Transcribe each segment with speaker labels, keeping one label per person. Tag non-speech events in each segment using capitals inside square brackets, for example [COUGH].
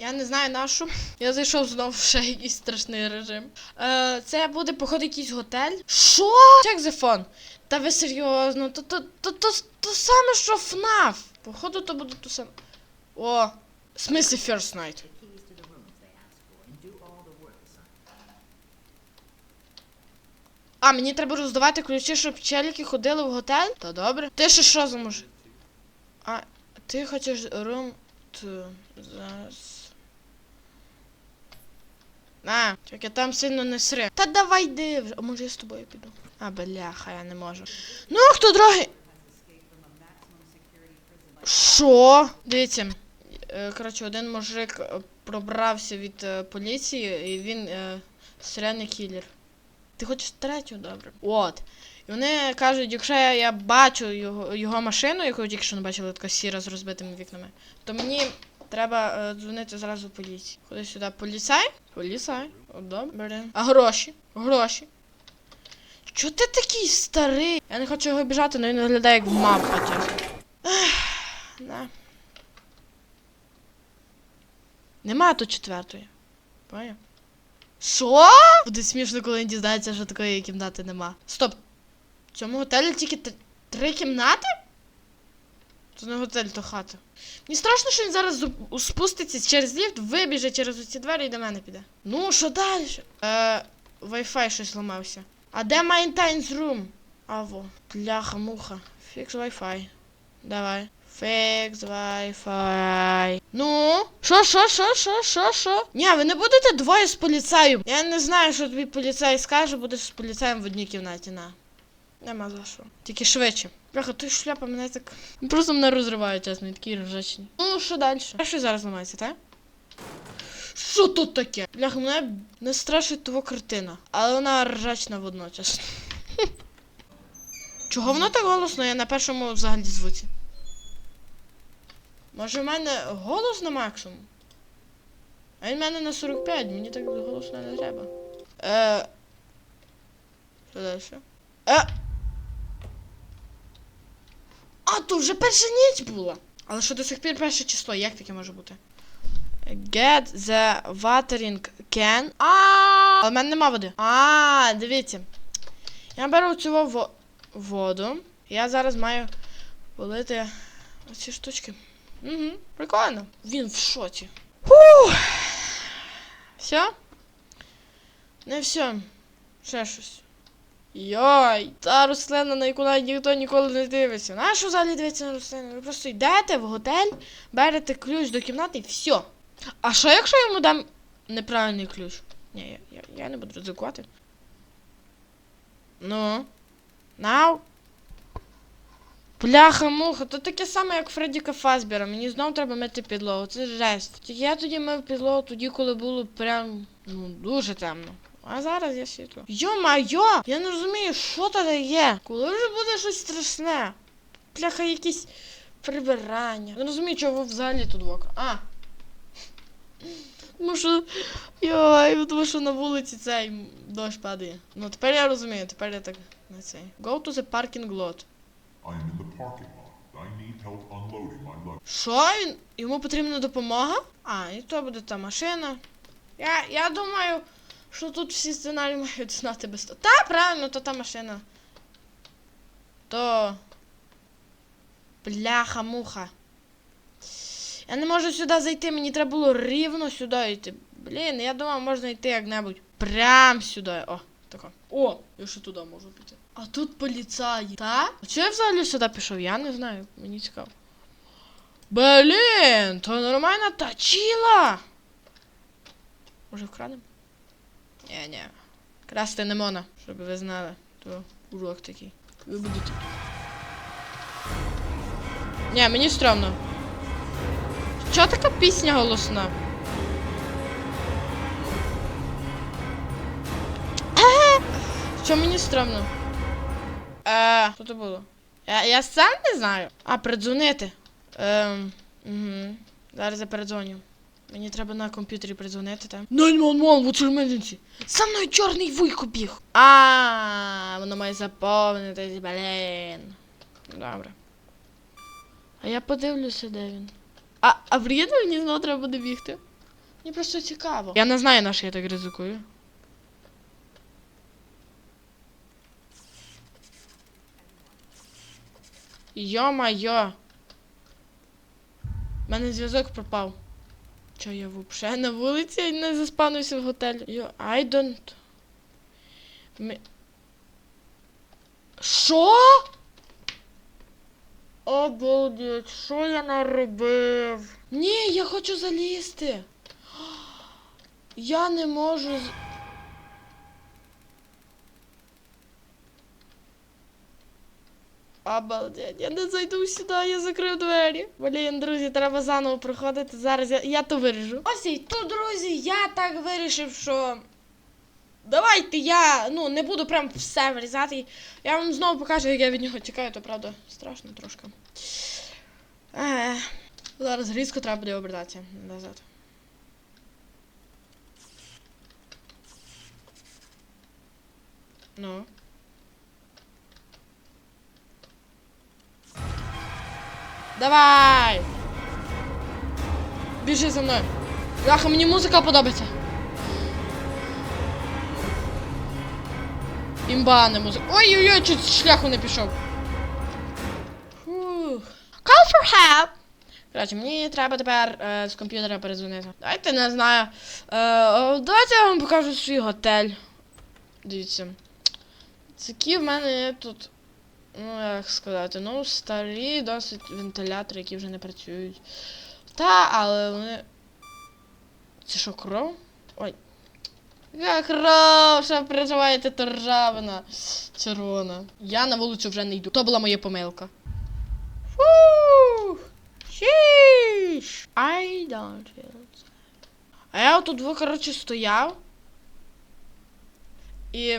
Speaker 1: Я не знаю на що. Я зайшов знову в ще якийсь страшний режим. Е, це буде, походу, якийсь готель. Що? Check the phone. Та ви серйозно? То, то, то, то, то саме, що FNAF. Походу, то буде то саме. О, смислі first night. А, мені треба роздавати ключі, щоб челіки ходили в готель? Та добре. Ти ще що за? А, ти хочеш рум зараз. На, тільки там сильно не сри. Та давай йди вже. А може я з тобою піду? А, бляха, я не можу. Ну, хто другий? Що? Дивіться. е, Коротше, один мужик е, пробрався від е, поліції, і він серійний кілер. Ти хочеш третю, добре. От. І вони кажуть, якщо я, я бачу його, його машину, яку тільки що не бачили, така сіра з розбитими вікнами, то мені треба е, дзвонити зразу в поліції. Ходи сюди, поліцай? Поліцай. Добре. А гроші? Гроші. Чо ти такий старий? Я не хочу його обіжати, але він виглядає як чесно. Ех, На. Нема тут четвертої. Поняв? Що? Буде смішно, коли він дізнається, що такої кімнати нема. Стоп. В цьому готелі тільки три кімнати? Це не готель, то хата. Мені страшно, що він зараз спуститься через ліфт, вибіже через ці двері і до мене піде. Ну, що далі? Е, Wi-Fi щось ламався. А де Maintains Room? А во. Бляха, муха. Фікс Wi-Fi. Давай. Фікс Wi-Fi. Ну? Що, що, що, що, що, що? Ні, ви не будете двоє з поліцаєм. Я не знаю, що тобі поліцай скаже, будеш з поліцаєм в одній кімнаті, на. Нема за що. Тільки швидше. Бляха, той шляпа мене так. Просто мене розриває, чесно, він такий ржачний. Ну, що далі? А що зараз ламається, так? Що тут таке? Бляха, мене не страшить того картина, але вона ржачна водночас. [LAUGHS] Чого воно так голосно? Я на першому взагалі звуці. Може в мене голос на максимум? А він в мене на 45, мені так голосно не треба. Е. Що далі? Е. А, то вже перша ніч була. Але що до сих пір перше число, як таке може бути? Get the watering can. А, але в мене нема води. А, дивіться. Я беру цю во- воду. Я зараз маю полити оці штучки. Угу, прикольно. Він в шоці. Фух. Все? Не все. Ще щось. Йой, та рослина, на яку навіть ніхто ніколи не дивиться. На що взагалі дивитися на рослину? Ви просто йдете в готель, берете ключ до кімнати і все. А що якщо я йому дам неправильний ключ? Ні, я, я, я не буду ризикувати. Ну. Нау. Бляха-муха, то таке саме, як Фреддіка Фазбера. Мені знову треба мити підлогу. Це жесть. Тільки я тоді мив підлогу тоді, коли було прям ну дуже темно. А зараз я світло. Йо-майо! Я не розумію, що це є. Коли вже буде щось страшне? Бляха, якісь прибирання. Не розумію, чого взагалі тут вока. А. Тому що. Йой, тому що на вулиці цей дощ падає. Ну тепер я розумію, тепер я так не цей. Go to the parking lot.
Speaker 2: I am in the parking lot. I need help unloading my luggage.
Speaker 1: Що? Йому потрібна допомога? А, і то буде та машина. Я, я думаю, що тут всі сценарії мають знати без того. Та, правильно, то та машина. То. Бляха-муха. Я не можу сюди зайти, мені треба було рівно сюди йти. Блін, я думав, можна йти як-небудь. Прям сюди. О, тако. О, я ще туди можу піти. А тут поліцаї. Та? А чого я взагалі сюди пішов? Я не знаю, мені цікаво. Блін, то нормальна тачіла. Може вкрадемо? Ні, ні. Красти не можна, щоб ви знали. То урок такий. Ви будете. Ні, мені стрьомно. Чого така пісня голосна? Е, Що мені стрьомно? Е, що це було? Я, я сам не знаю. А, передзвонити. Ем, угу. Зараз я передзвоню. Мені треба на комп'ютері передзвонити там. 911, what's your emergency? За мною чорний вуйко біг. А, воно має заповнитись, блін. Добре. А я подивлюся, де він. А, а приїде мені знову треба буде бігти. Мені просто цікаво. Я не знаю, на що я так ризикую. Йо-майо. У мене зв'язок пропав. Чо я взагалі на вулиці не заспанився в готелі? Йо, I don't. Ми... Що? Обалдеть, що я наробив? Ні, я хочу залізти. [GASPS] Я не можу. Обалдеть, я не зайду сюди, я закрив двері. Блін, друзі, треба заново проходити. Зараз я, я то виріжу. Ось і тут, друзі, я так вирішив, що. Давайте я ну, не буду прям все вирізати. Я вам знову покажу, як я від нього тікаю, то правда страшно трошки. Е, зараз різко треба буде обертатися назад. Ну. Давай! Біжи за мною. Бляха, мені музика подобається. Імба, не музика. Ой-ой-ой, чуть з шляху не пішов. Фух. Call for help. Коротше, мені треба тепер е, з комп'ютера перезвонити. Давайте не знаю. Е, давайте я вам покажу свій готель. Дивіться. Такі в мене тут. Ну, як сказати, ну, старі досить вентилятори, які вже не працюють. Та, але вони. Це що, кров? Ой. Я кров, що переживаєте, то ржавина червона. Я на вулицю вже не йду. То була моя помилка. Фух. Sheesh. I don't feel sad. А я отут, коротше, стояв. І.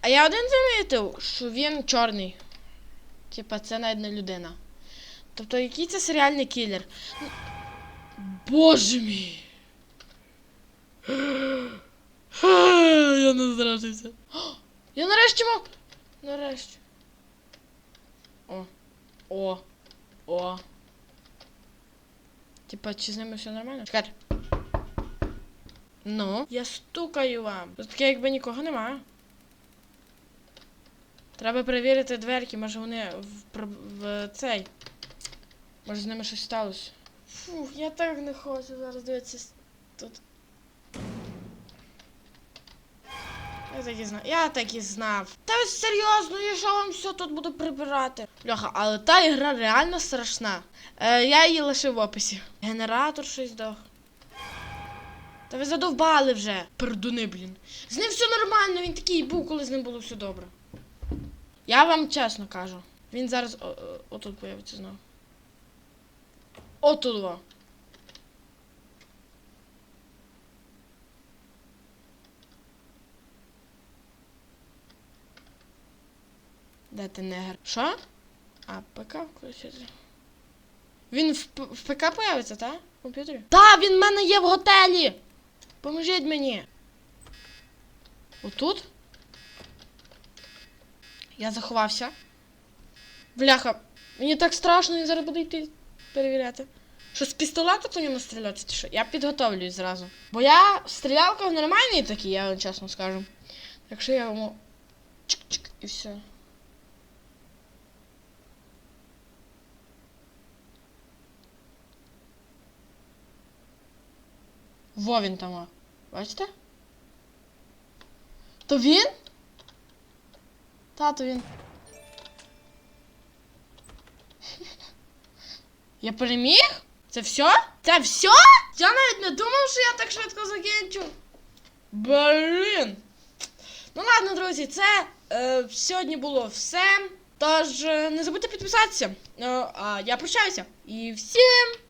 Speaker 1: А я один замітив, що він чорний. Типа, це навіть не людина. Тобто, який це серіальний кілер? Боже мій! Я не зражився. Я нарешті мав. Нарешті. О. О. О. Типа, чи з ними все нормально? Чекайте. Ну, я стукаю вам. Тут таке, якби нікого немає. Треба перевірити дверки, може вони в, пр- в цей. Може з ними щось сталося. Фух, я так не хочу зараз дивитися тут. Я так і знав. Я так і знав. Та ви серйозно, я що вам все тут буду прибирати? Бляха, але та ігра реально страшна. Е, я її лишив в описі. Генератор щось здох. Та ви задовбали вже. Пердуни, блін. З ним все нормально, він такий був, коли з ним було все добре. Я вам чесно кажу. Він зараз отут появиться знову. Отут. во. Де ти негр? Що? А, ПК включити. Він в, в ПК появиться, так? В комп'ютері? Так, він в мене є в готелі! Поможіть мені. Отут? Я заховався. Бляха, мені так страшно, я зараз буду йти перевіряти. Що з пістолета по ньому стріляти? Чи що? Я підготовлююсь зразу. Бо я стрілялка нормальний такий, я вам чесно скажу. Так що я йому чик-чик і все. Во він там. Бачите? То він? Та, він. Я переміг? Це все? Це все? Я навіть не думав, що я так швидко закінчу. Блін. Ну ладно, друзі, це е, сьогодні було все. Тож е, не забудьте підписатися. Е, а я прощаюся. І всім.